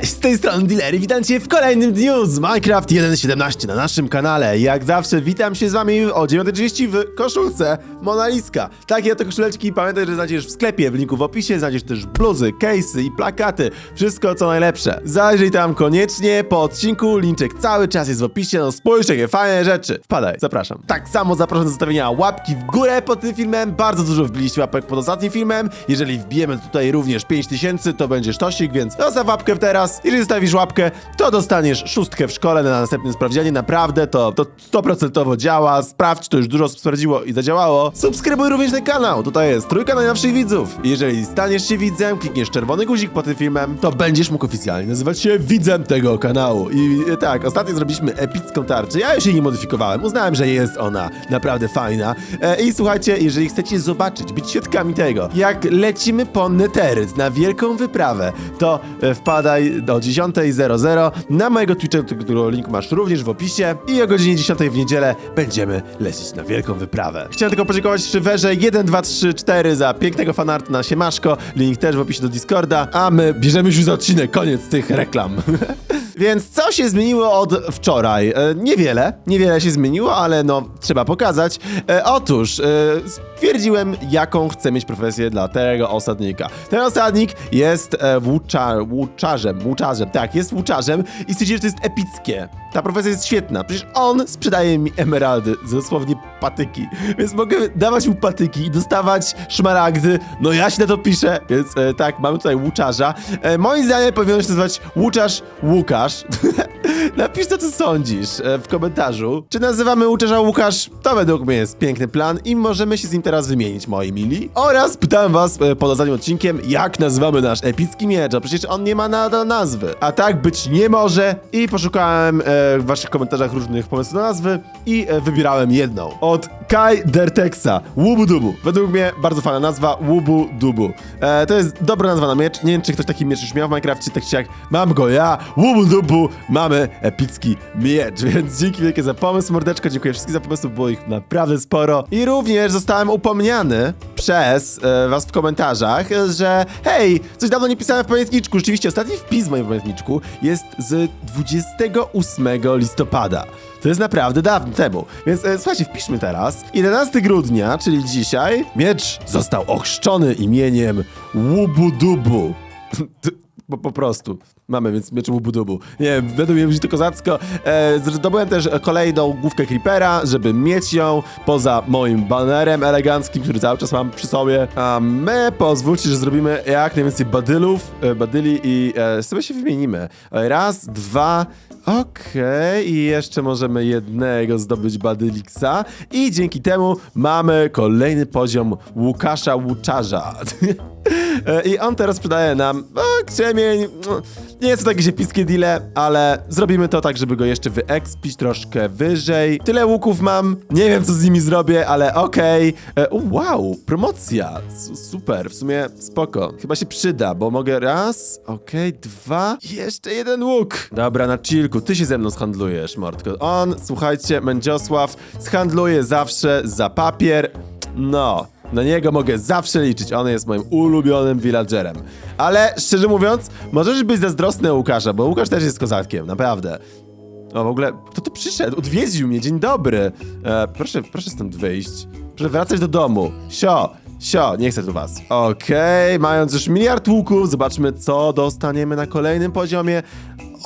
Cześć, z tej strony Dilery, witam cię w kolejnym dniu z Minecraft 1.17 na naszym kanale. Jak zawsze witam się z wami o 9.30 w koszulce Monaliska. Takie oto koszuleczki pamiętaj, że znajdziesz w sklepie, w linku w opisie, znajdziesz też bluzy, case'y i plakaty. Wszystko co najlepsze. Zajrzyj tam koniecznie po odcinku, linczek cały czas jest w opisie, no spójrz jakie fajne rzeczy. Wpadaj, zapraszam. Tak samo zapraszam do zostawienia łapki w górę pod tym filmem, bardzo dużo wbiliście łapek pod ostatnim filmem. Jeżeli wbijemy tutaj również 5000, to będzie sztosik, więc zostaw łapkę teraz. Jeżeli zostawisz łapkę, to dostaniesz szóstkę w szkole na następnym sprawdzianie. Naprawdę to, to 100% działa. Sprawdź, to już dużo sprawdziło i zadziałało. Subskrybuj również ten kanał. Tutaj jest trójka najnowszych widzów. Jeżeli staniesz się widzem, klikniesz czerwony guzik pod tym filmem, to będziesz mógł oficjalnie nazywać się widzem tego kanału. I e, tak, ostatnio zrobiliśmy epicką tarczę. Ja już jej nie modyfikowałem. Uznałem, że jest ona naprawdę fajna. E, I słuchajcie, jeżeli chcecie zobaczyć, być świadkami tego, jak lecimy po Neteryt na wielką wyprawę, to e, wpadaj do 10.00 na mojego Twitcha, którego link masz również w opisie i o godzinie 10 w niedzielę będziemy lecieć na wielką wyprawę. Chciałem tylko podziękować Szywerze 1, 2, 3, 4 za pięknego fanartu na Siemaszko, link też w opisie do Discorda, a my bierzemy już za odcinek, koniec tych reklam. Więc co się zmieniło od wczoraj? E, niewiele, niewiele się zmieniło, ale no trzeba pokazać. E, otóż e, stwierdziłem, jaką chcę mieć profesję dla tego osadnika. Ten osadnik jest e, włócza, włóczarzem, włóczarzem, tak, jest włóczarzem i stwierdziłem, że to jest epickie. Ta profesja jest świetna, przecież on sprzedaje mi emeraldy, dosłownie patyki, więc mogę dawać mu patyki i dostawać szmaragdy, no ja się na to piszę, więc e, tak, mamy tutaj łuczarza. E, moim zdaniem powinien się nazywać łuczarz Łukasz. Napisz co ty sądzisz e, w komentarzu. Czy nazywamy Łuczarza Łukasz? To według mnie jest piękny plan i możemy się z nim teraz wymienić, moi mili. Oraz pytałem was e, pod ostatnim odcinkiem, jak nazywamy nasz epicki miecz, a przecież on nie ma nadal nazwy. A tak być nie może i poszukałem e, w waszych komentarzach różnych pomysłów na nazwy i e, wybierałem jedną. Od Kai Dertexa. Łubu Dubu. Według mnie bardzo fajna nazwa. Łubu Dubu. E, to jest dobra nazwa na miecz. Nie wiem, czy ktoś taki miecz już miał w Minecrafcie, tak czy jak mam go ja. Łubu Dubu. Mamy epicki miecz, więc dzięki wielkie za pomysł, mordeczko. Dziękuję wszystkim za pomysłów, było ich naprawdę sporo. I również zostałem upomniany przez e, was w komentarzach, że hej, coś dawno nie pisałem w pamiętniczku. Rzeczywiście, ostatni wpis w moim pamiętniczku jest z 28 listopada. To jest naprawdę dawno temu. Więc e, słuchajcie, wpiszmy teraz. 11 grudnia, czyli dzisiaj, miecz został ochrzczony imieniem Łubudubu. Po, po prostu. Mamy więc miecz Łubudubu. Nie wiem, według mnie brzmi to kozacko. E, zdobyłem też kolejną główkę Creepera, żeby mieć ją poza moim banerem eleganckim, który cały czas mam przy sobie. A my pozwólcie, że zrobimy jak najwięcej badylów, e, badyli i e, sobie się wymienimy. Raz, dwa, Okej, i jeszcze możemy jednego zdobyć Badyliksa i dzięki temu mamy kolejny poziom Łukasza Łuczarza. E, I on teraz sprzedaje nam no, krzemień. no, Nie jest to takie epickie deale, ale zrobimy to tak, żeby go jeszcze wyekspić troszkę wyżej. Tyle łuków mam, nie wiem co z nimi zrobię, ale okej. E, u, Wow, promocja, Su- super, w sumie spoko. Chyba się przyda, bo mogę raz, okej, dwa, jeszcze jeden łuk. Dobra, na chillku, ty się ze mną zhandlujesz, Mordko. On, słuchajcie, Mędziosław zhandluje zawsze za papier. No, na niego mogę zawsze liczyć, on jest moim ulubionym villagerem. Ale szczerze mówiąc, możesz być zazdrosny o Łukasza, bo Łukasz też jest kozakiem, naprawdę. O, w ogóle, kto tu przyszedł? Odwiedził mnie, dzień dobry. E, proszę, proszę stąd wyjść. Proszę wracać do domu. Sio, sio, nie chcę tu was. Okej, mając już miliard łuków, zobaczmy, co dostaniemy na kolejnym poziomie.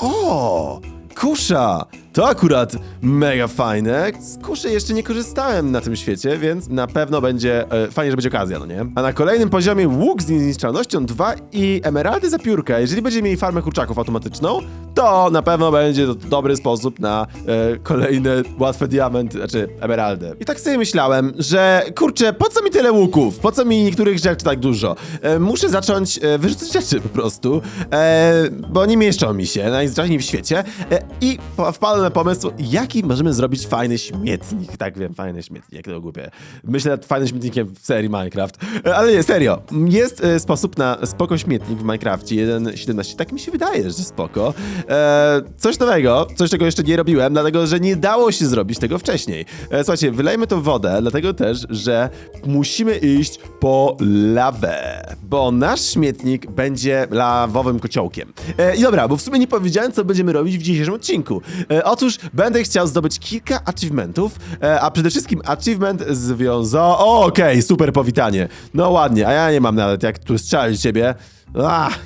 O, kusza! To akurat mega fajne. Z kuszy jeszcze nie korzystałem na tym świecie, więc na pewno będzie e, fajnie, że będzie okazja, no nie? A na kolejnym poziomie łuk z niezniszczalnością 2 i emeraldy za piórka. Jeżeli będziemy mieli farmę kurczaków automatyczną, to na pewno będzie to dobry sposób na e, kolejne łatwe diamenty, znaczy emeraldy. I tak sobie myślałem, że kurczę, po co mi tyle łuków? Po co mi niektórych rzeczy tak dużo? E, muszę zacząć e, wyrzucać rzeczy po prostu, e, bo nie mieszczą mi się najzwyczajniej w świecie e, i wpadłem na pomysł, jaki możemy zrobić fajny śmietnik. Tak wiem, fajny śmietnik, jak to głupie. Myślę nad fajnym śmietnikiem w serii Minecraft. E, Ale nie, serio. Jest e, sposób na spoko śmietnik w Minecrafcie 1.17. Tak mi się wydaje, że spoko. E, coś nowego, coś czego jeszcze nie robiłem, dlatego że nie dało się zrobić tego wcześniej. E, słuchajcie, wylejmy w wodę, dlatego też, że musimy iść po lawę, bo nasz śmietnik będzie lawowym kociołkiem. E, I dobra, bo w sumie nie powiedziałem, co będziemy robić w dzisiejszym odcinku. E, otóż będę chciał zdobyć kilka achievementów, e, a przede wszystkim achievement związany... O, okej, super powitanie. No ładnie, a ja nie mam nawet jak tu strzelić ciebie.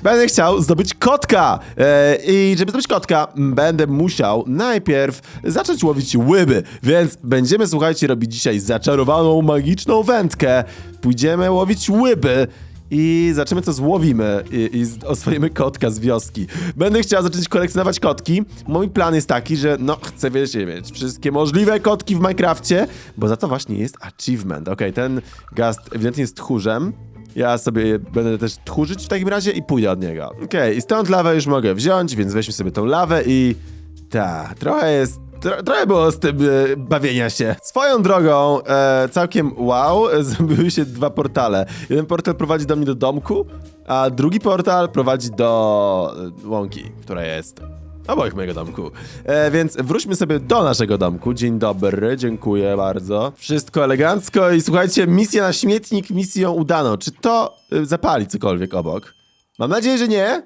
Będę chciał zdobyć kotka! E, I żeby zdobyć kotka, będę musiał najpierw zacząć łowić łyby. Więc będziemy, słuchajcie, robić dzisiaj zaczarowaną, magiczną wędkę. Pójdziemy łowić łyby. I zobaczymy, co złowimy i, i oswoimy kotka z wioski. Będę chciał zacząć kolekcjonować kotki. Mój plan jest taki, że no, chcę, wiecie, mieć wszystkie możliwe kotki w Minecrafcie, bo za to właśnie jest achievement. Okej, ten gast ewidentnie jest tchórzem. Ja sobie będę też tchórzyć w takim razie i pójdę od niego. Okej, i stąd lawę już mogę wziąć, więc weźmy sobie tą lawę i... Ta, trochę jest... Tro, trochę było z tym e, bawienia się. Swoją drogą, e, całkiem wow, zrobiły się dwa portale. Jeden portal prowadzi do mnie do domku, a drugi portal prowadzi do e, łąki, która jest obok mojego domku. E, więc wróćmy sobie do naszego domku. Dzień dobry, dziękuję bardzo. Wszystko elegancko i słuchajcie, misja na śmietnik misją udaną. Czy to e, zapali cokolwiek obok? Mam nadzieję, że nie.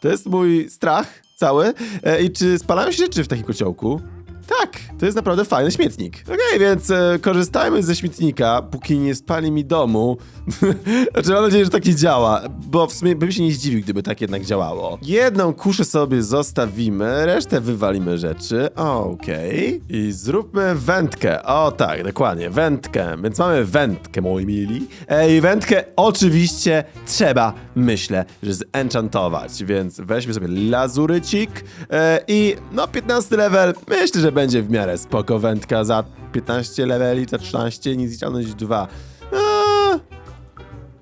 To jest mój strach cały. E, I czy spalają się rzeczy w takim kociołku? Tak, to jest naprawdę fajny śmietnik. Okej, więc e, korzystajmy ze śmietnika, póki nie spali mi domu. znaczy, mam nadzieję, że tak nie działa, bo w sumie bym się nie zdziwił, gdyby tak jednak działało. Jedną kuszę sobie zostawimy, resztę wywalimy rzeczy. Okej. I zróbmy wędkę. O tak, dokładnie, wędkę. Więc mamy wędkę, moi mili. E, I wędkę oczywiście trzeba, myślę, że zenchantować, więc weźmy sobie lazurycik e, i no 15 level, myślę, że będzie w miarę spoko wędka za 15 leveli, za 13, nic ściągnąć 2. Eee,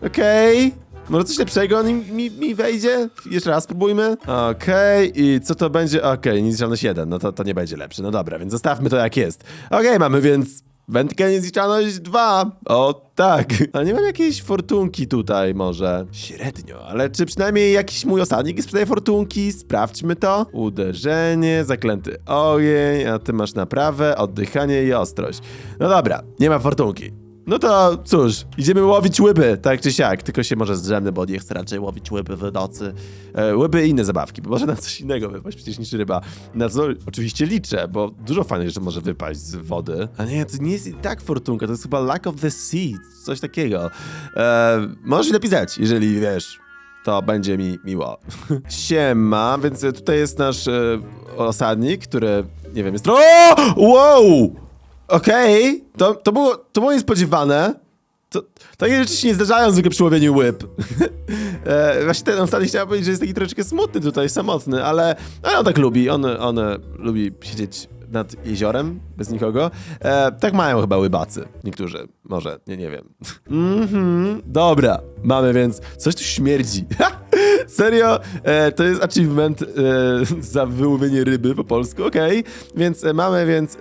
Okej. Może coś lepszego mi, mi, mi wejdzie? Jeszcze raz spróbujmy. Okej, i co to będzie? Okej, niezliczalność 1, no to, to nie będzie lepsze. No dobra, więc zostawmy to jak jest. Okej, mamy więc wędkę niezliczalność 2. O tak. Ale nie mam jakiejś fortunki tutaj może. Średnio, ale czy przynajmniej jakiś mój osadnik sprzedaje fortunki? Sprawdźmy to. Uderzenie, zaklęty ogień, a ty masz naprawę, oddychanie i ostrość. No dobra, nie ma fortunki. No to cóż, idziemy łowić łyby, tak czy siak, tylko się może zdrzemnę, bo nie chcę raczej łowić łyby w nocy. E, łyby i inne zabawki, bo może nam coś innego wypaść przecież niż ryba. Na co oczywiście liczę, bo dużo fajnych rzeczy może wypaść z wody. A nie, to nie jest i tak fortunka, to jest chyba lack of the sea, coś takiego. E, możesz napisać, jeżeli wiesz, to będzie mi miło. Siema, więc tutaj jest nasz e, osadnik, który, nie wiem, jest... O! Wow! Okej, to, to, było, to było niespodziewane. To, takie rzeczy się nie zdarzają zwykle przy łowieniu łyb. e, właśnie ten ostatni chciałem powiedzieć, że jest taki troszeczkę smutny tutaj, samotny, ale, ale on tak lubi. On, on e, lubi siedzieć nad jeziorem, bez nikogo. E, tak mają chyba łybacy. Niektórzy. Może, nie, nie wiem. Mhm, dobra. Mamy więc... Coś tu śmierdzi. Serio? E, to jest achievement e, za wyłowienie ryby po polsku, okej. Więc e, mamy więc...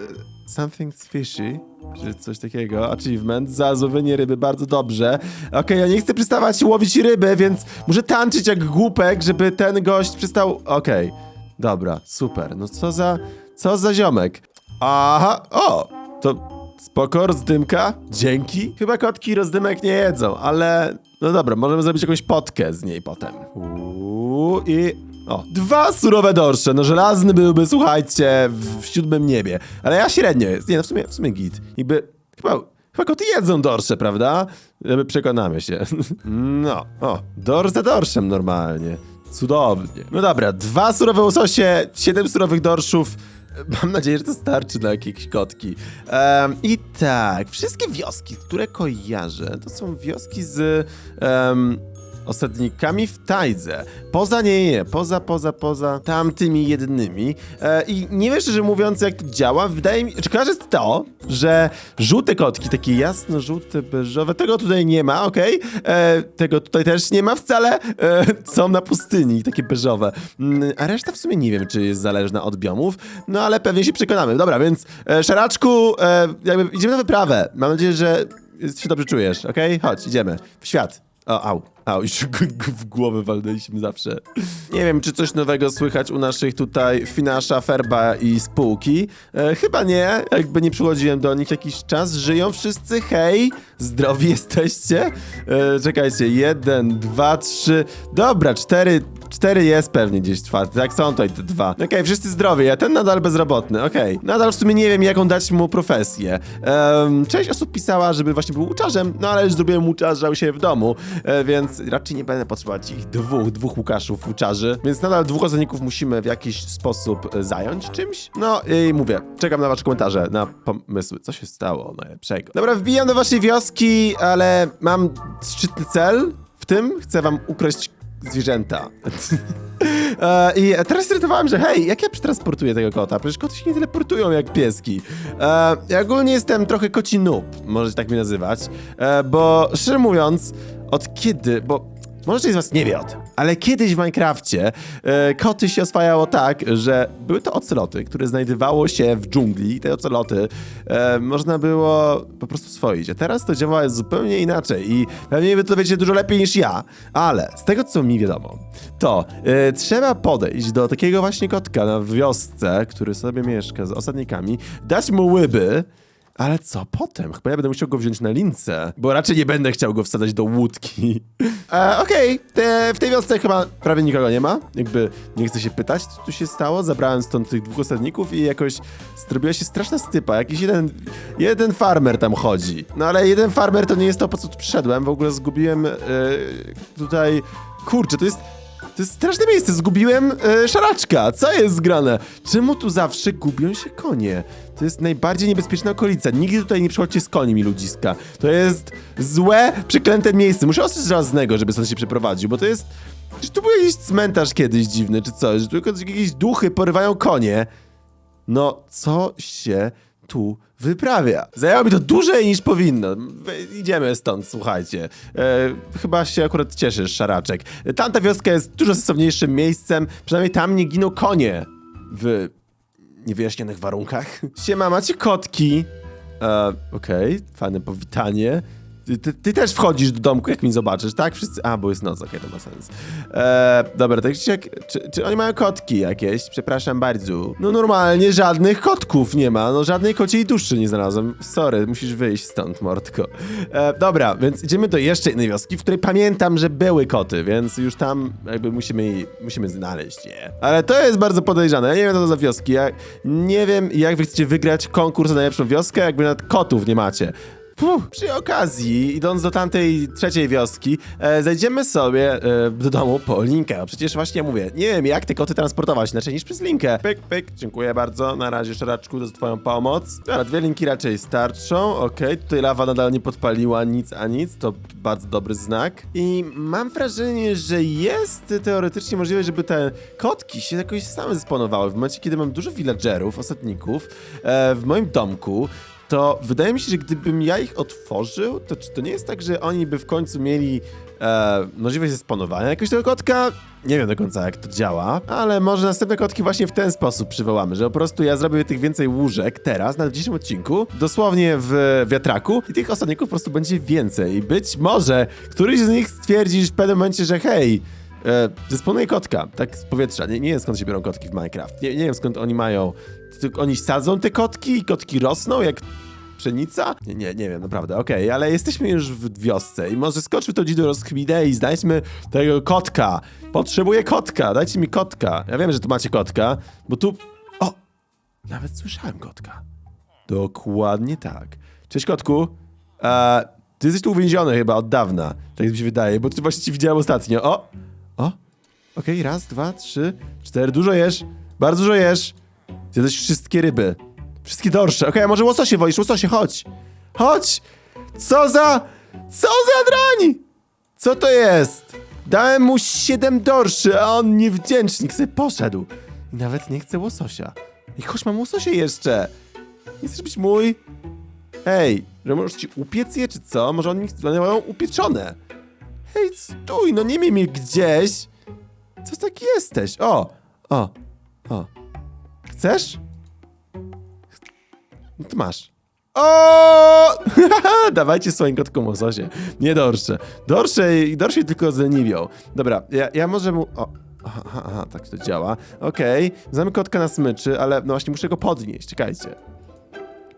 Something fishy, czy coś takiego, achievement, za złowienie ryby, bardzo dobrze. Okej, ja nie chcę przestawać łowić ryby, więc muszę tańczyć jak głupek, żeby ten gość przestał... Okej, dobra, super, no co za... co za ziomek. Aha, o, to spoko, rozdymka, dzięki. Chyba kotki rozdymek nie jedzą, ale... No dobra, możemy zrobić jakąś potkę z niej potem. Uuu, i... O, dwa surowe dorsze, no żelazny byłby, słuchajcie, w, w siódmym niebie. Ale ja średnio jest, nie no w sumie, w sumie git. Jakby, chyba, chyba koty jedzą dorsze, prawda? Jakby przekonamy się. No, o, dorsz za dorszem normalnie. Cudownie. No dobra, dwa surowe łososie, siedem surowych dorszów. Mam nadzieję, że to starczy na jakieś kotki. Em, I tak, wszystkie wioski, które kojarzę, to są wioski z... em, osadnikami w tajdze. Poza nie, nie, poza, poza, poza tamtymi jednymi. E, I nie wiem szczerze mówiąc, jak to działa. Wydaje mi czy kojarzę jest to, że żółte kotki, takie jasno-żółte, beżowe, tego tutaj nie ma, okej? E, Tego tutaj też nie ma wcale. E, są na pustyni, takie beżowe. Mm, A reszta w sumie nie wiem, czy jest zależna od biomów, no ale pewnie się przekonamy. Dobra, więc e, Szaraczku, e, jakby idziemy na wyprawę. Mam nadzieję, że się dobrze czujesz, okej? Chodź, idziemy. W świat. O, au, au, już w głowę walnęliśmy zawsze. Nie wiem, czy coś nowego słychać u naszych tutaj Finasza, Ferba i spółki. E, chyba nie, jakby nie przychodziłem do nich jakiś czas. Żyją wszyscy, hej, zdrowi jesteście? E, czekajcie, jeden, dwa, trzy, dobra, cztery, cztery jest pewnie gdzieś czwarty, tak są tutaj te dwa. Okej, wszyscy zdrowi, a ten nadal bezrobotny, okej. Nadal w sumie nie wiem, jaką dać mu profesję. Em, część osób pisała, żeby właśnie był łuczarzem, no ale już zrobiłem łuczarza u siebie w domu, e, więc raczej nie będę potrzebować ich dwóch, dwóch Łukaszów łuczarzy, więc nadal dwóch osadników musimy w jakiś sposób e, zająć czymś. No i mówię, czekam na wasze komentarze, na pomysły. Co się stało najlepszego? Dobra, wbijam do waszej wioski, ale mam szczytny cel. W tym chcę wam ukraść zwierzęta. E, I teraz zirytowałem, że hej, jak ja przetransportuję tego kota? Przecież koty się nie teleportują jak pieski. E, ja ogólnie jestem trochę koci noob, możecie tak mnie nazywać, bo szczerze mówiąc, od kiedy, bo może część z was nie wie o tym, ale kiedyś w Minecrafcie e, koty się oswajało tak, że były to oceloty, które znajdowało się w dżungli i te oceloty e, można było po prostu swoić. A teraz to działa zupełnie inaczej i pewnie wy to wiecie dużo lepiej niż ja, ale z tego co mi wiadomo, to e, trzeba podejść do takiego właśnie kotka na wiosce, który sobie mieszka z osadnikami, dać mu łyby, ale co potem? Chyba ja będę musiał go wziąć na lince, bo raczej nie będę chciał go wsadzać do łódki. E, Okej, w tej wiosce chyba prawie nikogo nie ma. Jakby nie chcę się pytać, co tu się stało. Zabrałem stąd tych dwóch osadników i jakoś zrobiła się straszna stypa. Jakiś jeden, jeden farmer tam chodzi. No ale jeden farmer to nie jest to, po co tu przyszedłem. W ogóle zgubiłem e, tutaj... Kurczę, to jest... To jest straszne miejsce, zgubiłem e, szaraczka. Co jest zgrane? Czemu tu zawsze gubią się konie? To jest najbardziej niebezpieczna okolica. Nigdy tutaj nie przychodźcie z koniem, ludziska. To jest złe, przeklęte miejsce. Muszę ostrzec żelaznego, żeby stąd się przeprowadził, bo to jest... Czy tu był jakiś cmentarz kiedyś dziwny, czy coś? Że tu tylko jakieś duchy porywają konie. No, co się tu wyprawia? Zajęło mi to dłużej niż powinno. Idziemy stąd, słuchajcie. E, chyba się akurat cieszysz, szaraczek. Tamta wioska jest dużo sensowniejszym miejscem. Przynajmniej tam nie giną konie w niewyjaśnionych warunkach. Siema, macie kotki? E, Okej, fajne powitanie. Ty, ty, też wchodzisz do domku, jak mi zobaczysz, tak? Wszyscy. A, bo jest noc, okej, to ma sens. E, dobra, tak czy, czy, czy oni mają kotki jakieś? Przepraszam bardzo. No normalnie żadnych kotków nie ma, no żadnej kociej duszy nie znalazłem. Sorry, musisz wyjść stąd, mordko. E, dobra, więc idziemy do jeszcze innej wioski, w której pamiętam, że były koty, więc już tam jakby musimy, musimy znaleźć je. Ale to jest bardzo podejrzane, ja nie wiem co to za wioski, ja nie wiem jak wy chcecie wygrać konkurs na najlepszą wioskę, jakby nawet kotów nie macie. Puh, przy okazji, idąc do tamtej trzeciej wioski, e, zajdziemy sobie e, do domu po linkę. A Przecież właśnie mówię, nie wiem jak te koty transportować inaczej niż przez linkę. Pyk, pyk, dziękuję bardzo. Na razie, Szaraczku, za twoją pomoc. Dobra, dwie linki raczej starczą. Okej, tutaj lawa nadal nie podpaliła nic a nic, to bardzo dobry znak. I mam wrażenie, że jest teoretycznie możliwe, żeby te kotki się jakoś same zesponowały. W momencie, kiedy mam dużo villagerów, osadników e, w moim domku, to wydaje mi się, że gdybym ja ich otworzył, to czy to nie jest tak, że oni by w końcu mieli e, możliwość zesponowania jakiegoś tego kotka? Nie wiem do końca, jak to działa, ale może następne kotki właśnie w ten sposób przywołamy, że po prostu ja zrobię tych więcej łóżek teraz, na dzisiejszym odcinku, dosłownie w wiatraku i tych osadników po prostu będzie więcej. I być może któryś z nich stwierdzi w pewnym momencie, że hej, Zespołuje kotka, tak z powietrza. Nie, nie wiem skąd się biorą kotki w Minecraft. Nie, nie wiem skąd oni mają. Oni sadzą te kotki i kotki rosną jak pszenica? Nie, nie, nie wiem, naprawdę, okej, ale jesteśmy już w wiosce i może skoczmy to dzidę rozchminę i znajdźmy tego kotka. Potrzebuję kotka, dajcie mi kotka. Ja wiem, że tu macie kotka, bo tu... O! Nawet słyszałem kotka. Dokładnie tak. Cześć kotku. E, ty jesteś tu uwięziony chyba od dawna, tak mi się wydaje, bo ty właśnie ci widziałem ostatnio. O! Okej, raz, dwa, trzy, cztery. Dużo jesz. Bardzo dużo jesz. Zjadłeś wszystkie ryby. Wszystkie dorsze. Okej, a może łososie wolisz? Łososie, chodź. Chodź! Co za... Co za drań! Co to jest? Dałem mu 7 dorszy, a on niewdzięcznik sobie poszedł. I nawet nie chce łososia. I choć mam łososie jeszcze. Nie chcesz być mój? Hej, że możesz ci upiec je, czy co? Może oni mają upieczone. Hej, stój, no nie miej mnie gdzieś. Co tak jesteś? O, o, o. Chcesz? No to masz. O! Dawajcie swoim kotkom łososie. Nie dorsze. Dorsze, dorsze tylko zleniwią. Dobra, ja, ja może mu... O. Aha, aha, tak to działa. Okej, znamy kotka na smyczy, ale no właśnie muszę go podnieść. Czekajcie.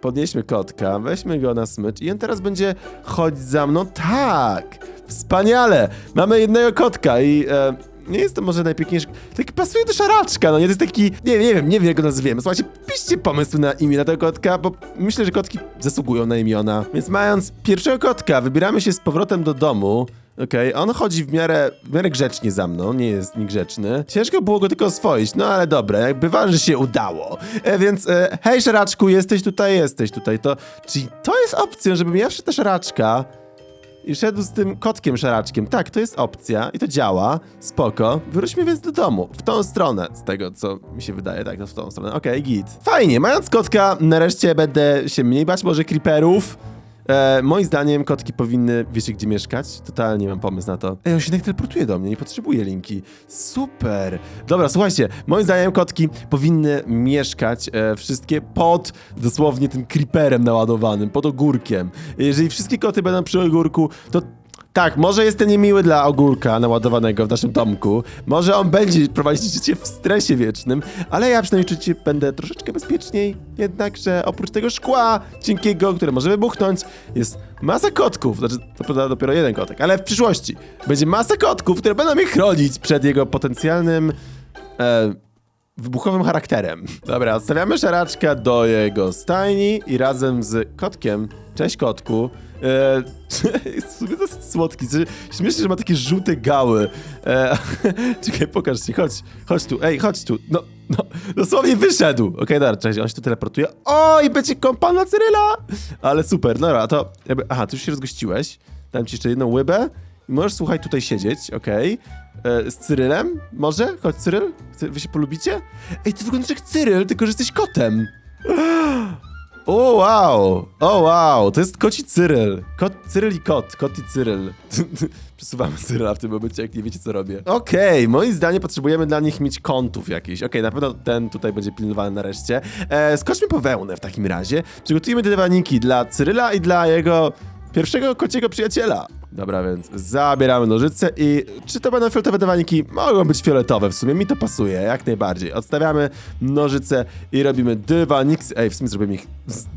Podnieśmy kotka, weźmy go na smycz i on teraz będzie chodzić za mną. Tak! Wspaniale! Mamy jednego kotka i e, nie jest to może najpiękniejszy. Taki pasuje do szaraczka, no nie to jest taki. Nie, nie wiem, nie wiem jak go nazwiemy. Słuchajcie, piszcie pomysł na imię na tego kotka, bo myślę, że kotki zasługują na imiona. Więc mając pierwszego kotka, wybieramy się z powrotem do domu. Okej, on chodzi w miarę, w miarę grzecznie za mną, nie jest niegrzeczny. Ciężko było go tylko oswoić, no ale dobra, jak bywa, że się udało. E, więc, e, hej szaraczku, jesteś tutaj, jesteś tutaj, to... Czyli to jest opcją, żebym ja wszedł do szaraczka i szedł z tym kotkiem szaraczkiem. Tak, to jest opcja i to działa, spoko. Wróćmy więc do domu, w tą stronę, z tego co mi się wydaje, tak, no w tą stronę. Okej, git. Fajnie, mając kotka, nareszcie będę się mniej bać może creeperów. E, moim zdaniem kotki powinny, wiecie gdzie mieszkać? Totalnie mam pomysł na to. Ej, on się tak teleportuje do mnie, nie potrzebuje linki. Super. Dobra, słuchajcie, moim zdaniem kotki powinny mieszkać e, wszystkie pod dosłownie tym creeperem naładowanym, pod ogórkiem. Jeżeli wszystkie koty będą przy ogórku, to tak, może jestem niemiły dla ogórka naładowanego w naszym domku. Może on będzie prowadzić życie w stresie wiecznym, ale ja przynajmniej czuć się będę troszeczkę bezpieczniej. Jednakże oprócz tego szkła cienkiego, które może wybuchnąć, jest masa kotków. Znaczy, to prawda dopiero jeden kotek, ale w przyszłości będzie masa kotków, które będą mnie chronić przed jego potencjalnym. E, wybuchowym charakterem. Dobra, odstawiamy szaraczka do jego stajni i razem z kotkiem, cześć kotku, e, jest słodki, śmiesznie, że ma takie żółte gały. E, czekaj, pokaż się, chodź, chodź tu, ej, chodź tu, no, no, dosłownie wyszedł. Okej, dobra, czekaj, on się tu teleportuje. O, i będzie kompana Cyryla! Ale super, dobra, a to, jakby, aha, ty już się rozgościłeś, dam ci jeszcze jedną łybę możesz, słuchaj, tutaj siedzieć, okej. E, z Cyrylem? Może? Chodź, Cyryl? Wy się polubicie? Ej, ty wyglądasz jak Cyryl, tylko że jesteś kotem. O wow! O wow! To jest koci Cyryl. Kot, Cyryl i kot. Kot i Cyryl. Przesuwamy Cyryla w tym momencie, jak nie wiecie co robię. Okej, moim zdaniem potrzebujemy dla nich mieć kątów jakichś. Okej, na pewno ten tutaj będzie pilnowany nareszcie. E, skoczmy po wełnę w takim razie. Przygotujmy te dywaniki dla Cyryla i dla jego pierwszego kociego przyjaciela. Dobra, więc zabieramy nożyce i czy to będą fioletowe dywaniki? Mogą być fioletowe, w sumie mi to pasuje, jak najbardziej. Odstawiamy nożyce i robimy dywanik. Ej, w sumie zrobimy ich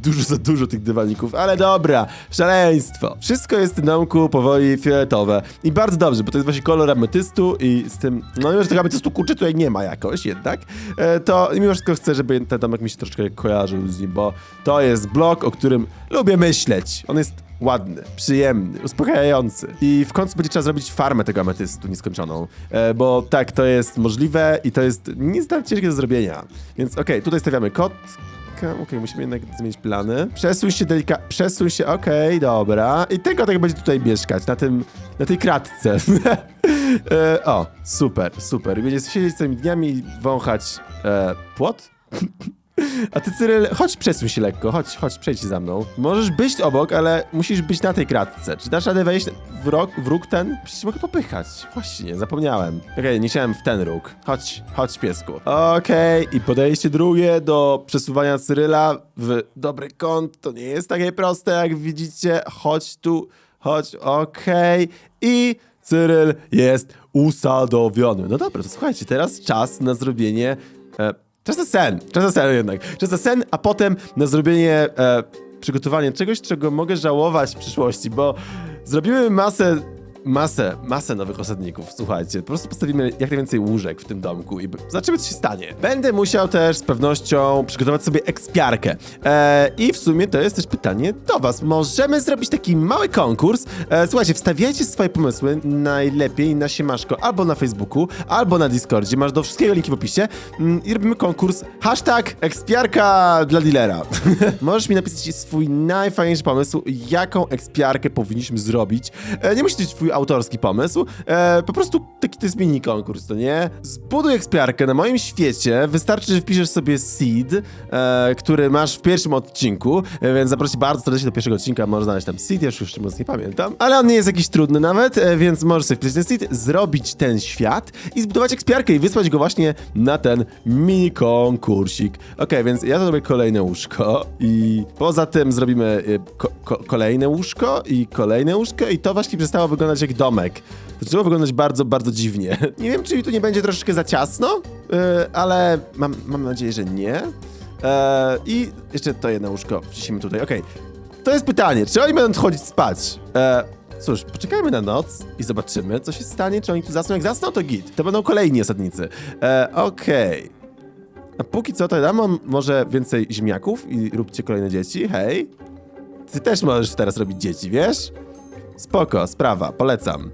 dużo za dużo tych dywaników, ale dobra, szaleństwo. Wszystko jest w tym domku powoli fioletowe i bardzo dobrze, bo to jest właśnie kolor ametystu i z tym, no mimo, że tego ametystu kurczę tutaj nie ma jakoś jednak, e, to mimo wszystko chcę, żeby ten domek mi się troszeczkę kojarzył z nim, bo to jest blok, o którym lubię myśleć. On jest ładny, przyjemny, uspokajający. I w końcu będzie trzeba zrobić farmę tego ametystu nieskończoną, e, bo tak, to jest możliwe i to jest nie tak ciężkie do zrobienia. Więc okej, tutaj stawiamy kot. Okej, musimy jednak zmienić plany. Przesuń się delika... Przesuń się, okej, dobra. I ten kotek będzie tutaj mieszkać, na tym... na tej kratce. e, o, super, super. Będzie siedzieć całymi dniami i wąchać... E, płot? A ty, Cyryl, chodź przesuń się lekko, chodź, chodź, przejdź za mną. Możesz być obok, ale musisz być na tej kratce. Czy dasz radę wejść w róg, w róg ten? Przecież mogę popychać. Właśnie, zapomniałem. Okej, nie chciałem w ten róg. Chodź, chodź piesku. Okej, i podejście drugie do przesuwania Cyryla w dobry kąt. To nie jest takie proste, jak widzicie. Chodź tu, chodź, okej. I Cyryl jest usadowiony. No dobra, to słuchajcie, teraz czas na zrobienie... E, Czas na sen, czas na sen jednak. Czas na sen, a potem na zrobienie, e, przygotowanie czegoś, czego mogę żałować w przyszłości, bo zrobimy masę, masę, masę nowych osadników, słuchajcie. Po prostu postawimy jak najwięcej łóżek w tym domku i zobaczymy, co się stanie. Będę musiał też z pewnością przygotować sobie ekspiarkę. E, I w sumie to jest też pytanie do was. Możemy zrobić taki mały konkurs. E, słuchajcie, wstawiajcie swoje pomysły najlepiej na siemaszko albo na Facebooku, albo na Discordzie. Masz do wszystkiego linki w opisie. Mm, I robimy konkurs. Hashtag ekspiarka dla dealera. Możesz mi napisać swój najfajniejszy pomysł, jaką ekspiarkę powinniśmy zrobić. E, nie musi być twój autorski pomysł. E, po prostu taki to jest mini konkurs, to nie? Zbuduj ekspiarkę na moim świecie. Wystarczy, że wpiszesz sobie seed, e, który masz w pierwszym odcinku, e, więc zapraszam bardzo serdecznie do pierwszego odcinka. Możesz znaleźć tam seed, ja już już mocno nie pamiętam. Ale on nie jest jakiś trudny nawet, e, więc możesz sobie wpisać ten seed, zrobić ten świat i zbudować ekspiarkę i wysłać go właśnie na ten mini konkursik. Okej, więc ja zrobię kolejne łóżko i poza tym zrobimy e, ko ko kolejne łóżko i kolejne łóżko i to właśnie przestało wyglądać jak domek. Zaczęło wyglądać bardzo, bardzo dziwnie. Nie wiem, czy mi tu nie będzie troszeczkę za ciasno, yy, ale mam, mam nadzieję, że nie. E, I jeszcze to jedno łóżko wcisimy tutaj, okej. To jest pytanie, czy oni będą chodzić spać? E, cóż, poczekajmy na noc i zobaczymy, co się stanie, czy oni tu zasną. Jak zasną, to git. To będą kolejni osadnicy. E, okej. A póki co, to dam może więcej ziemniaków i róbcie kolejne dzieci, hej. Ty też możesz teraz robić dzieci, wiesz? Spoko, sprawa, polecam.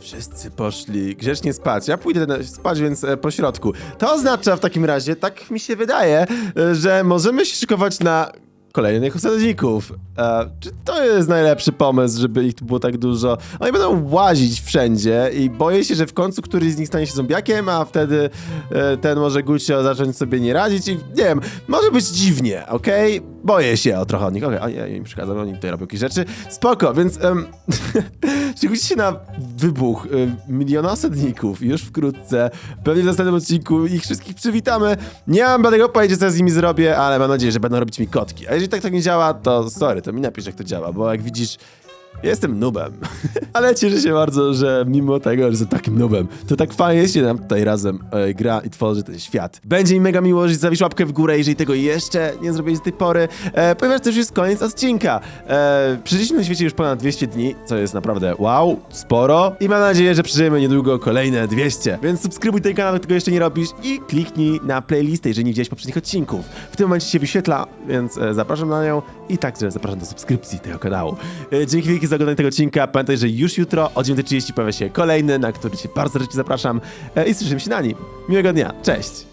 Wszyscy poszli grzecznie spać. Ja pójdę spać, więc e, po środku. To oznacza w takim razie, tak mi się wydaje, e, że możemy się szykować na kolejnych osadników. E, czy to jest najlepszy pomysł, żeby ich tu było tak dużo? Oni będą łazić wszędzie i boję się, że w końcu któryś z nich stanie się zombiakiem, a wtedy e, ten może Gucio zacząć sobie nie radzić i nie wiem, może być dziwnie, okej? Boję się o trochę od nich. Okej, okay, ja im przeszkadzam, oni tutaj robią jakieś rzeczy. Spoko, więc um, szykujcie się na wybuch y, miliona osadników już wkrótce. Pewnie w następnym odcinku ich wszystkich przywitamy. Nie mam żadnego pojęcia, co z nimi zrobię, ale mam nadzieję, że będą robić mi kotki. A jeżeli tak tak nie działa, to sorry, to mi napisz, jak to działa, bo jak widzisz, Jestem nubem, ale cieszę się bardzo, że mimo tego, że jestem takim nubem, to tak fajnie się nam tutaj razem e, gra i tworzy ten świat. Będzie mi mega miło, że zawisz łapkę w górę, jeżeli tego jeszcze nie zrobiłeś do tej pory, e, ponieważ to już jest koniec odcinka. E, przeżyliśmy na świecie już ponad 200 dni, co jest naprawdę wow, sporo i mam nadzieję, że przeżyjemy niedługo kolejne 200. Więc subskrybuj ten kanał, tego jeszcze nie robisz i kliknij na playlistę, jeżeli nie widziałeś poprzednich odcinków. W tym momencie się wyświetla, więc e, zapraszam na nią i także zapraszam do subskrypcji tego kanału. E, dzięki wielkie za oglądanie tego odcinka. Pamiętaj, że już jutro o 9.30 pojawia się kolejny, na który cię bardzo serdecznie zapraszam e, i słyszymy się na nim. Miłego dnia, cześć!